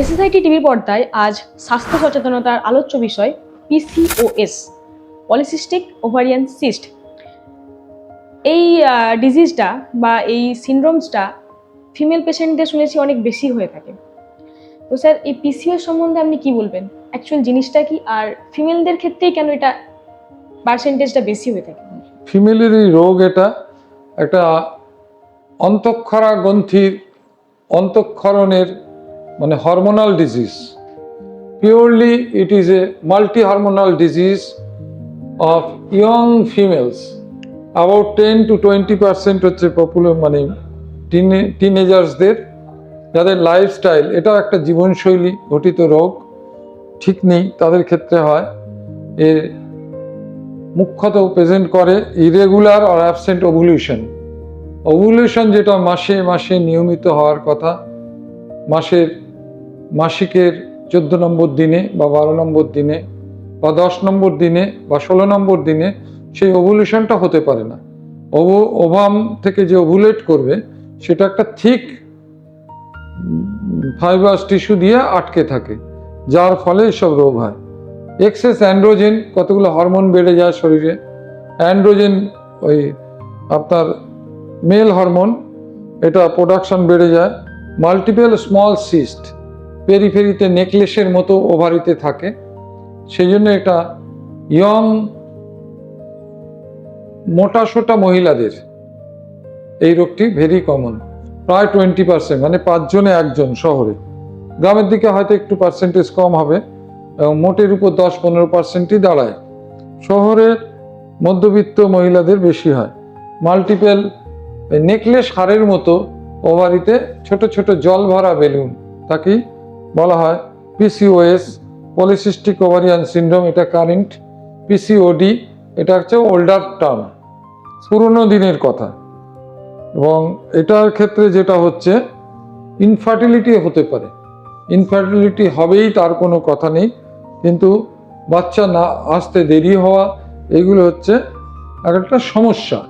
SSIT টিভির পর্দায় আজ স্বাস্থ্য সচেতনতার আলোচ্য বিষয় পিসিওএস পলিসিস্টিক ওভারিয়ান সিস্ট এই ডিজিজটা বা এই সিনড্রোমসটা ফিমেল পেশেন্টদের শুনেছি অনেক বেশি হয়ে থাকে। তো স্যার, এই পিসিওএস সম্বন্ধে আপনি কি বলবেন? অ্যাকচুয়াল জিনিসটা কি? আর ফিমেলদের ক্ষেত্রেই কেন এটা পার্সেন্টেজটা বেশি হয়ে থাকে? ফিমেলের এই রোগ এটা একটা অন্তঃক্ষরা গ্রন্থির অন্তঃক্ষরণের মানে hormonal disease purely it is a multi hormonal disease of young females about ten to twenty percent হচ্ছে পপুলার মানে টিনে টিনেজার্সদের যাদের লাইফস্টাইল এটাও একটা জীবনশৈলী ঘটিত রোগ, ঠিক নেই, তাদের ক্ষেত্রে হয়। এর মুখ্যত প্রেজেন্ট করে ইরেগুলার আর অ্যাবসেন্ট ওভুলেশন ওভুলেশন যেটা মাসে মাসে নিয়মিত হওয়ার কথা, মাসের মাসিকের চোদ্দ নম্বর দিনে বা বারো নম্বর দিনে বা দশ নম্বর দিনে বা ষোলো নম্বর দিনে সেই ওভুলেশনটা হতে পারে না। ওভু, ওভাম থেকে যে ওভুলেট করবে, সেটা একটা থিক ফাইবার্স টিস্যু দিয়ে আটকে থাকে, যার ফলে এসব রোগ হয়। এক্সেস অ্যান্ড্রোজেন, কতগুলো হরমোন বেড়ে যায় শরীরে? অ্যান্ড্রোজেন ওই আপনার মেল হরমোন, এটা প্রোডাকশন বেড়ে যায়। মাল্টিপল স্মল সিস্ট পেরিফেরিতে নেকলেসের মতো ওভারিতে থাকে। সেই জন্য এটা ইয়ং মোটা সোটা মহিলাদের এই রোগটি ভেরি কমন প্রায় টোয়েন্টি পার্সেন্ট মানে পাঁচজনে একজন শহরে। গ্রামের দিকে হয়তো একটু পার্সেন্টেজ কম হবে এবং মোটের উপর দশ পনেরো পার্সেন্টই দাঁড়ায়। শহরের মধ্যবিত্ত মহিলাদের বেশি হয়। মাল্টিপেল নেকলেস হারের মতো ওভারিতে ছোট ছোট জল ভরা বেলুন তাকেই বলা হয় পিসিওএস পলিসিস্টিক ওভারিয়ান সিন্ড্রোম এটা কারেন্ট পিসিওডি এটা হচ্ছে ওল্ডার টার্ম পুরনো দিনের কথা। এবং এটার ক্ষেত্রে যেটা হচ্ছে ইনফার্টিলিটি হতে পারে। ইনফার্টিলিটি হবেই, তার কোনো কথা নেই। কিন্তু বাচ্চা না আসতে দেরি হওয়া, এগুলো হচ্ছে এক একটা সমস্যা।